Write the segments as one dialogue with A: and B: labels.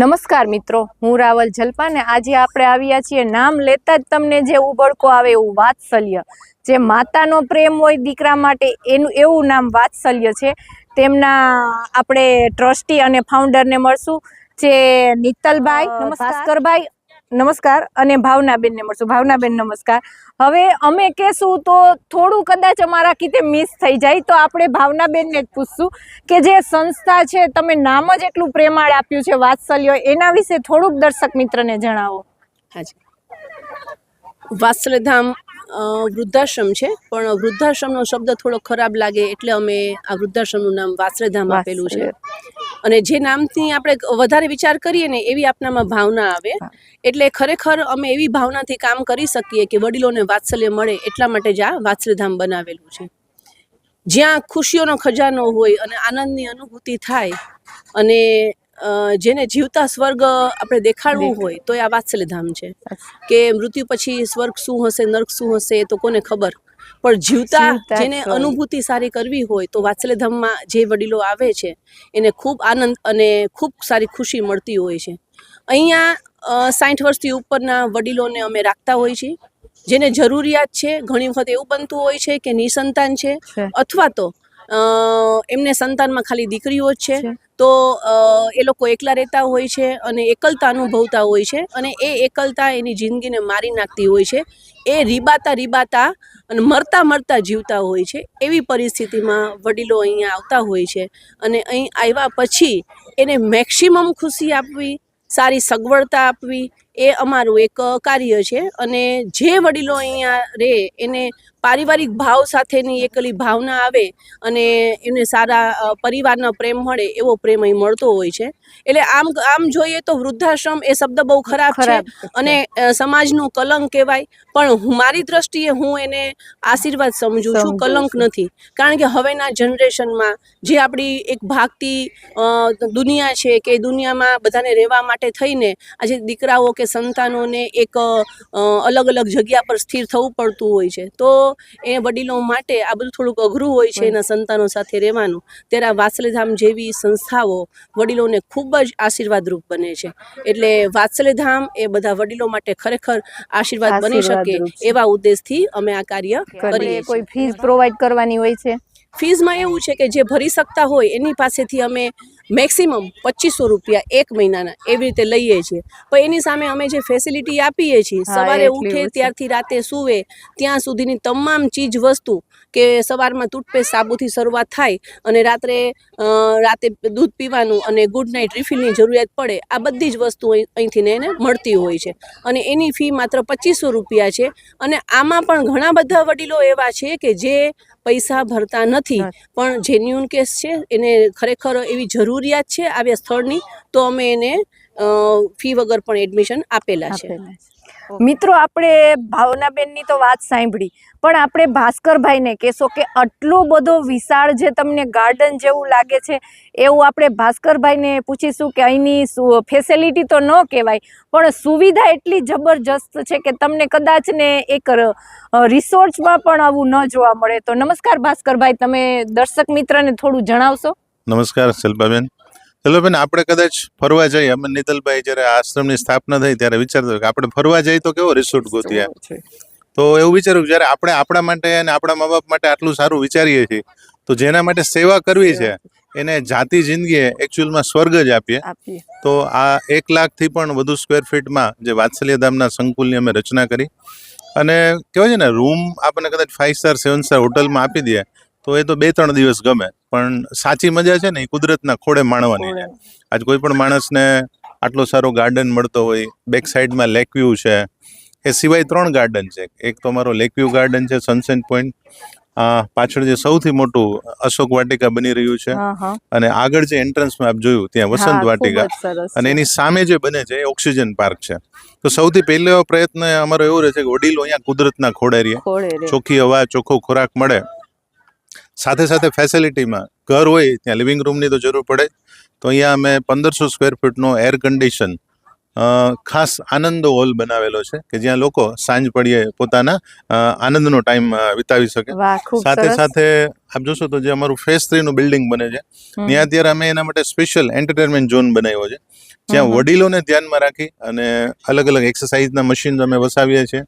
A: નમસ્કાર મિત્રો હું રાવલ જલપાને આજે આપણે આવ્યા છીએ નામ લેતા જ તમને જે ઉબળકો આવે એવું વાત્સલ્ય. જે માતાનો પ્રેમ હોય દીકરા માટે એનું એવું નામ વાત્સલ્ય છે. તેમના આપણે ટ્રસ્ટી અને ફાઉન્ડરને મળશું જે નિતલભાઈ ભાસ્કરભાઈ નમસ્કાર અને ભાવનાબેનને મળશું. ભાવનાબેન નમસ્કાર. હવે અમે કહેશું તો થોડું કદાચ અમારા કીતે મિસ થઈ જાય તો આપણે ભાવનાબેનને જ પૂછશું કે જે સંસ્થા છે તમે નામ જ એટલું પ્રેમાળ આપ્યું છે વાત્સલ્ય એના વિશે થોડુંક દર્શક મિત્રને જણાવો.
B: હાજી. વાત્સલ્યધામ વૃદ્ધાશ્રમ છે પણ વૃદ્ધાશ્રમનો શબ્દ થોડો ખરાબ લાગે એટલે અમે આ વૃદ્ધાશ્રમનું નામ વાત્સલ્યધામ આપેલું છે. અને જે નામથી આપણે વધારે વિચાર કરીએ ને એવી આપણામાં ભાવના આવે. એટલે ખરેખર અમે એવી ભાવનાથી કામ કરી શકીએ કે વડીલોને વાત્સલ્ય મળે એટલા માટે જ આ વાત્સલ્યધામ બનાવેલું છે. જ્યાં ખુશીઓનો ખજાનો હોય અને આનંદની અનુભૂતિ થાય અને જેને જીવતા સ્વર્ગ આપણે દેખાડવું હોય તો એ આ વાત્સલ્યધામ છે. કે મૃત્યુ પછી સ્વર્ગ શું હશે નર્ક શું હશે એ તો કોને ખબર. પણ જીવતા જેને અનુભૂતિ સારી કરવી હોય તો વાત્સલ્યધામમાં જે વડીલો આવે છે એને ખૂબ આનંદ અને ખૂબ સારી ખુશી મળતી હોય છે. અહીંયા સાઠ વર્ષથી ઉપરના વડીલોને અમે રાખતા હોઈએ છીએ. જેને જરૂરિયાત છે ઘણી વખત એવું બનતું હોય છે કે નિસંતાન છે. અથવા તો એમને સંતાનમાં ખાલી દીકરીઓ જ છે. તો એ લોકો એકલા રહેતા હોય છે અને એકલતા અનુભવતા હોય છે અને એ એકલતા એની જિંદગીને મારી નાખતી હોય છે. એ રીબાતા રીબાતા અને મરતા મરતા જીવતા હોય છે. એવી પરિસ્થિતિમાં વડીલો અહીંયા આવતા હોય છે અને અહીં આવ્યા પછી એને મેક્સિમમ ખુશી આપવી સારી સગવડતા આપવી એ અમારું એક કાર્ય છે અને જે વડીલો અહીંયા રહે એને પારિવારિક ભાવ સાથેની એકલી ભાવના આવે અને એમને સારા પરિવારનો પ્રેમ મળે એવો પ્રેમ અહીં મળતો હોય છે. એટલે આમ આમ જોઈએ તો વૃદ્ધાશ્રમ એ શબ્દ બહુ ખરાબ છે અને સમાજનું કલંક કહેવાય. પણ મારી દ્રષ્ટિએ હું એને આશીર્વાદ સમજું છું કલંક નથી. કારણ કે હવેના જનરેશનમાં જે આપણી એક ભાગતી દુનિયા છે કે દુનિયામાં બધાને રહેવા માટે થઈને આજે દીકરાઓ કે સંતાનોને એક અલગ અલગ જગ્યા પર સ્થિર થવું પડતું હોય છે. તો એ વડીલો માટે આ બધું થોડુંક અઘરું હોય છે. એના સંતાનો સાથે રહેવાનું. ત્યારે આ વાત્સલ્યધામ જેવી સંસ્થાઓ વડીલોને ખૂબ જ આશીર્વાદરૂપ બને છે. એટલે વાત્સલ્યધામ એ બધા વડીલો માટે ખરેખર આશીર્વાદ બની શકે એવા ઉદ્દેશથી અમે આ કાર્ય કરીએ
A: કોઈ ફીસ પ્રોવાઈડ કરવાની હોય છે?
B: ફીઝમાં એવું છે કે જે ભરી શકતા હોય એની પાસેથી અમે મેક્સિમમ પચીસો રૂપિયા એક મહિનાના એવી રીતે લઈએ છીએ. પણ એની સામે અમે જે ફેસિલિટી આપીએ છીએ સવારે ઉઠે ત્યારથી રાતે સૂવે ત્યાં સુધીની તમામ ચીજ વસ્તુ કે સવારમાં ટૂથપેસ્ટ સાબુથી શરૂઆત થાય અને રાત્રે રાતે દૂધ પીવાનું અને ગુડ નાઇટ રિફિલની જરૂરિયાત પડે આ બધી જ વસ્તુ અહીં- અહીંથી ને એને મળતી હોય છે. અને એની ફી માત્ર પચીસો રૂપિયા છે. અને આમાં પણ ઘણા બધા વડીલો એવા છે કે જે પૈસા ભરતા નથી. પણ જેન્યુન કેસ છે એને ખરેખર એવી જરૂરિયાત છે આવ્યા સ્થળની તો અમે એને ફી વગર પણ એડમિશન આપેલા છે.
A: મિત્રો આપણે ભાવનાબેનની તો વાત સાંભળી પણ આપણે ભાસ્કરભાઈને કહેશો કે આટલું બધો વિશાળ જે તમને ગાર્ડન જેવું લાગે છે એવું આપણે ભાસ્કરભાઈને પૂછીશું કે અહીંની ફેસિલિટી તો ન કહેવાય પણ સુવિધા એટલી જબરજસ્ત છે કે તમને કદાચ ને એક રિસોર્ટમાં પણ આવું ન જોવા મળે. તો નમસ્કાર ભાસ્કરભાઈ તમે દર્શક મિત્રને થોડું જણાવશો?
C: નમસ્કાર શિલ્પાબેન. શિલ્પાબેન આપણે કદાચ ફરવા જઈએ. અમે નીતલભાઈ જ્યારે આશ્રમની સ્થાપના થઈ ત્યારે વિચારતો કે આપણે ફરવા જઈએ તો કેવો રિસોર્ટ ગોતીએ? તો એવું વિચાર્યું કે જ્યારે આપણે આપણા માટે અને આપણા મા બાપ માટે આટલું સારું વિચારીએ છીએ તો જેના માટે સેવા કરવી છે એને જાતિ જિંદગીએ એકચ્યુઅલમાં સ્વર્ગ જ આપીએ. તો આ એક લાખથી પણ વધુ સ્ક્વેર ફીટમાં જે વાત્સલ્ય ધામના સંકુલની અમે રચના કરી. અને કહેવાય છે ને રૂમ આપણને કદાચ ફાઇવ સ્ટાર સેવન સ્ટાર હોટલમાં આપી દે. તો એ તો બે ત્રણ દિવસ ગમે પણ સાચી મજા છે ને એ કુદરતના ખોળે માણવાની છે. આજ કોઈ પણ માણસને આટલો સારો ગાર્ડન મળતો હોય બેક સાઈડમાં લેક વ્યૂ છે એ સિવાય ત્રણ ગાર્ડન છે. એક તો અમારો લેક વ્યૂ ગાર્ડન છે સનસેટ પોઈન્ટ પાછળ જે સૌથી મોટું અશોક વાટિકા બની રહ્યું છે. અને આગળ જે એન્ટ્રન્સમાં આપ જોયું ત્યાં વસંત વાટિકા. અને એની સામે જે બને છે એ ઓક્સિજન પાર્ક છે. તો સૌથી પહેલો પ્રયત્ન અમારો એવો રહે છે કે વડીલો અહીંયા કુદરતના ખોળે રહીએ ચોખ્ખી હવા ચોખ્ખો ખોરાક મળે. સાથે સાથે ફેસિલિટીમાં ઘર હોય ત્યાં લિવિંગ રૂમની તો જરૂર પડે. તો અહીંયા અમે પંદરસો સ્ક્વેર ફૂટનો એર કન્ડિશન ખાસ આનંદ હોલ બનાવેલો છે કે જ્યાં લોકો સાંજ પડીએ પોતાના આનંદનો ટાઈમ વિતાવી શકે. સાથે સાથે આપ જોશો તો જે અમારું ફેસ થ્રી નું બિલ્ડિંગ બને છે ત્યાં અત્યારે અમે એના માટે સ્પેશિયલ એન્ટરટેનમેન્ટ ઝોન બનાવ્યો છે. જ્યાં. વડીલોને ધ્યાનમાં રાખી અને અલગ અલગ એક્સરસાઇઝના મશીન અમે વસાવીએ છીએ.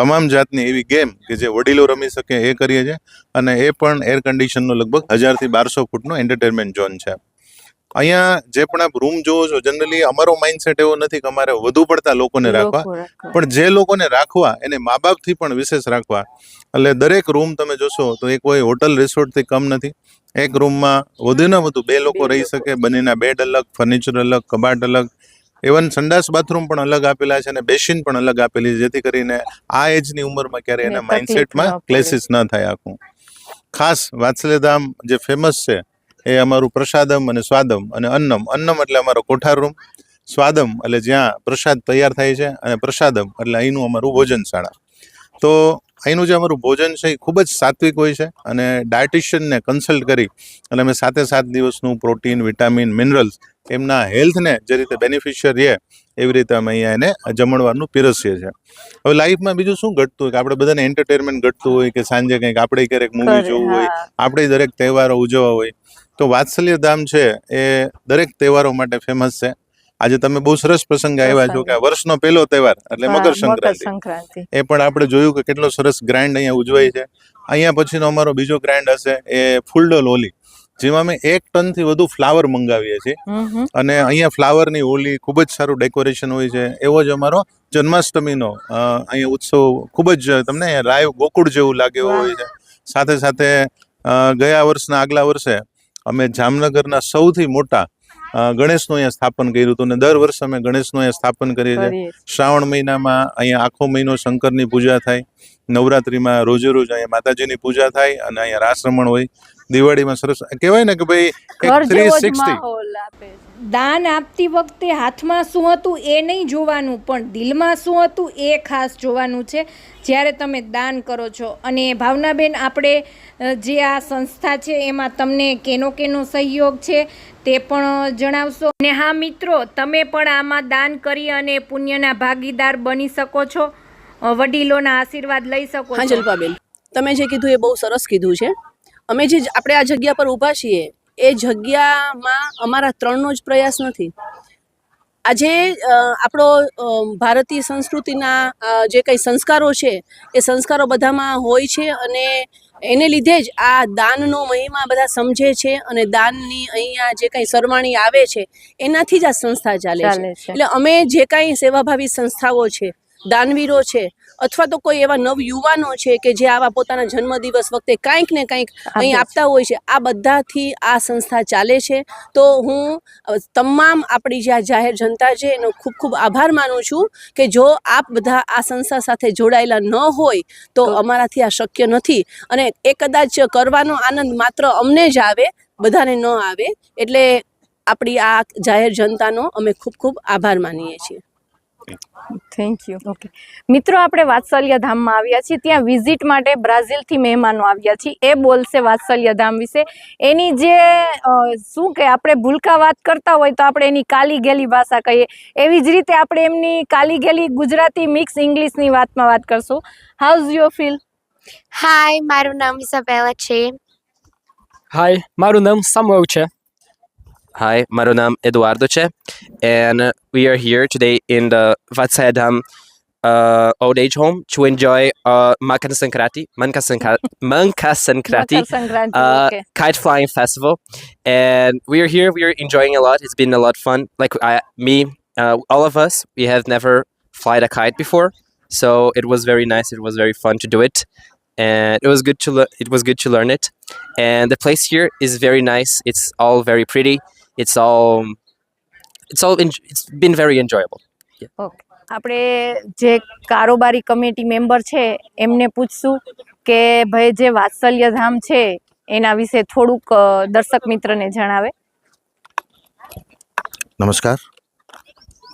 C: તમામ જાતની એવી ગેમ કે જે વડીલો રમી શકે એ કરીએ છીએ. અને એ પણ એર કન્ડિશનનો લગભગ હજારથી બારસો ફૂટનો એન્ટરટેનમેન્ટ ઝોન છે. અહીંયા જે પણ આપ રૂમ જોવો છો જનરલી અમારો માઇન્ડસેટ એવો નથી કે અમારે વધુ પડતા લોકોને રાખવા. પણ જે લોકોને રાખવા એને મા બાપથી પણ વિશેષ રાખવા. એટલે દરેક રૂમ તમે જોશો તો એ કોઈ હોટલ રિસોર્ટથી કમ નથી. એક રૂમમાં વધુને વધુ બે લોકો રહી શકે બંનેના બેડ અલગ ફર્નિચર અલગ કબાટ અલગ. ઇવન સંડાસ બાથરૂમ પણ અલગ આપેલા છે અને બેસિન પણ અલગ આપેલી છે જેથી કરીને આ એજની ઉંમરમાં ક્યારે એના માઇન્ડસેટમાં ક્લેસીસ ન થાય આખું. ખાસ વાત્સલ્યધામ જે ફેમસ છે એ અમારું પ્રસાદમ અને સ્વાદમ અને અન્નમ. અન્નમ એટલે અમારો કોઠાર રૂમ સ્વાદમ એટલે જ્યાં પ્રસાદ તૈયાર થાય છે અને પ્રસાદમ એટલે અહીંનું અમારું ભોજનશાળા. તો અહીંનું જે અમારું ભોજન છે એ ખૂબ જ સાત્વિક હોય છે અને ડાયટિશિયનને કન્સલ્ટ કરી અને અમે સાતે સાત દિવસનું પ્રોટીન વિટામિન મિનરલ્સ એમના હેલ્થને જે રીતે બેનિફિશિયર રહે એવી રીતે અમે અહીંયા એને જમણવારનું પીરસીએ છીએ. હવે લાઈફમાં બીજું શું ઘટતું હોય? કે આપણે બધાને એન્ટરટેનમેન્ટ ઘટતું હોય કે સાંજે કંઈક આપણે ક્યારેક મૂવી જોવું હોય આપણે દરેક તહેવારો ઉજવવા હોય. તો વાત્સલ્ય ધામ છે એ દરેક તહેવારો માટે ફેમસ છે. આજે તમે બહુ સરસ પ્રસંગે આવ્યા છો કે આ વર્ષનો પહેલો તહેવાર એટલે મકર સંક્રાંતિ. એ પણ આપણે જોયું કે કેટલો સરસ ગ્રાન્ડ અહીંયા ઉજવાય છે. અહીંયા પછીનો અમારો બીજો ગ્રાન્ડ હશે એ ફૂલડો હોલી. જેમાં અમે એક ટનથી વધુ ફ્લાવર મંગાવીએ છીએ. અને અહીંયા ફ્લાવરની હોલી ખૂબ જ સારું ડેકોરેશન હોય છે. એવો જ અમારો જન્માષ્ટમીનો અહીંયા ઉત્સવ ખૂબ જ તમને રાય ગોકુળ જેવું લાગે હોય છે. સાથે સાથે ગયા વર્ષના આગલા વર્ષે અમે જામનગરના સૌથી મોટા ગણેશનું અહીંયા સ્થાપન કર્યું હતું. અને દર વર્ષે અમે ગણેશનું અહીંયા સ્થાપન કરીએ છીએ. શ્રાવણ મહિનામાં અહીંયા આખો મહિનો શંકરની પૂજા થાય. નવરાત્રીમાં રોજે રોજ અહીંયા માતાજીની પૂજા થાય અને અહીંયા રાસ રમણ હોય. દિવાળીમાં સરસ. કહેવાય ને કે ભાઈ થ્રી સિક્સટી.
D: દાન આપતી વખતે હાથમાં શું હતું એ નહીં જોવાનું પણ દિલમાં શું હતું એ ખાસ જોવાનું છે. જ્યારે તમે દાન કરો છો. અને ભાવનાબેન આપણે જે આ સંસ્થા છે એમાં તમને કેનો કેનો સહયોગ છે તે પણ જણાવશો. અને હા મિત્રો તમે પણ આમાં દાન કરી અને પુણ્યના ભાગીદાર બની શકો છો. વડીલોના આશીર્વાદ લઈ શકો
B: હા જલ્પાબેન. તમે જે કીધું એ બહુ સરસ કીધું છે. અમે જે આપણે આ જગ્યા પર ઊભા છીએ એ જગ્યામાં અમારા ત્રણનો જ પ્રયાસ નથી. આજે આપણો ભારતીય સંસ્કૃતિના જે કંઈ સંસ્કારો છે એ સંસ્કારો બધામાં હોય છે અને એને લીધે જ આ દાનનો મહિમા બધા સમજે છે અને દાનની અહીંયા જે કંઈ સરવાણી આવે છે એનાથી જ આ સંસ્થા ચાલે
A: ચાલે છે.
B: એટલે અમે જે કાંઈ સેવાભાવી સંસ્થાઓ છે દાનવીરો છે અથવા તો કોઈ એવા નવ યુવાનો છે કે જે આવા પોતાના જન્મદિવસ વખતે કાંઈક ને કાંઈક અહીં આપતા હોય છે આ બધાથી આ સંસ્થા ચાલે છે. તો હું તમામ આપણી જે આ જાહેર જનતા છે એનો ખૂબ ખૂબ આભાર માનું છું કે જો આપ બધા આ સંસ્થા સાથે જોડાયેલા ન હોય તો
A: તો-
B: અમારાથી આ શક્ય નથી. અને એ કદાચ કરવાનો આનંદ માત્ર અમને જ આવે બધાને ન આવે એટલે આપણી આ જાહેર જનતાનો અમે ખૂબ ખૂબ આભાર માનીએ છીએ.
A: થેન્ક યુ ઓકે મિત્રો આપણે વાત્સલ્ય ધામમાં આવ્યા છીએ. ત્યાં વિઝિટ માટે બ્રાઝિલથી મહેમાનો આવ્યા છીએ. એ બોલશે વાત્સલ્ય ધામ વિશે. એની જે શું કે આપણે ભૂલકા વાત કરતા હોય તો આપણે એની કાલી ગેલી ભાષા કહીએ. એવી જ રીતે આપણે એમની કાલી ગેલી ગુજરાતી મિક્સ ઇંગ્લિશની વાતમાં વાત કરશું. હાઉઝ યુ ફીલ
E: હાય મારું નામ ઇઝાબેલા છે.
F: હાય મારું નામ Samuel છે.
G: Hi, my name is Eduardo Che, and we are here today in the Vatsaidam uh, old age home to enjoy uh, Manka Sankrati, Manka Sankrati, Manka Sankrati, uh,
A: okay.
G: kite flying festival. And we are here, we are enjoying a lot. It's been a lot of fun. Like I, me, uh, all of us, we have never flied a kite before. So it was very nice. It was very fun to do it. And it was good to. It was good to learn it. And the place here is very nice. It's all very pretty. It's all, it's all. En- it's been very enjoyable.
A: Okay આપણે જે કારોબારી committee member છે એમને પૂછશું કે ભાઈ જે વાત્સલ્ય ધામ છે એના વિશે થોડુંક દર્શક મિત્રને જણાવે
H: નમસ્કાર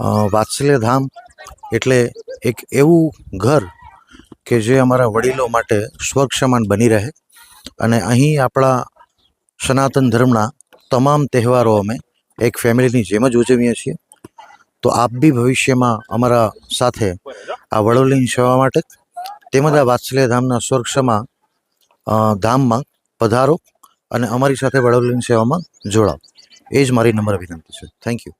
H: અ, વાત્સલ્ય ધામ એટલે એક એવું ઘર કે જે અમારા વડીલો માટે સ્વર્ગ સમાન બની રહે અને અહીં આપણા સનાતન ધર્મના તમામ તહેવારો અમે એક ફેમિલીની જેમ જ ઉજવીએ છીએ. તો આપ બી ભવિષ્યમાં અમારા સાથે આ વડોલીની સેવા માટે તેમજ આ વાત્સલ્ય ધામના સ્વર્ગ ધામમાં પધારો અને અમારી સાથે વડોલીની સેવામાં જોડાઓ એ જ મારી નમ્ર વિનંતી છે. Thank you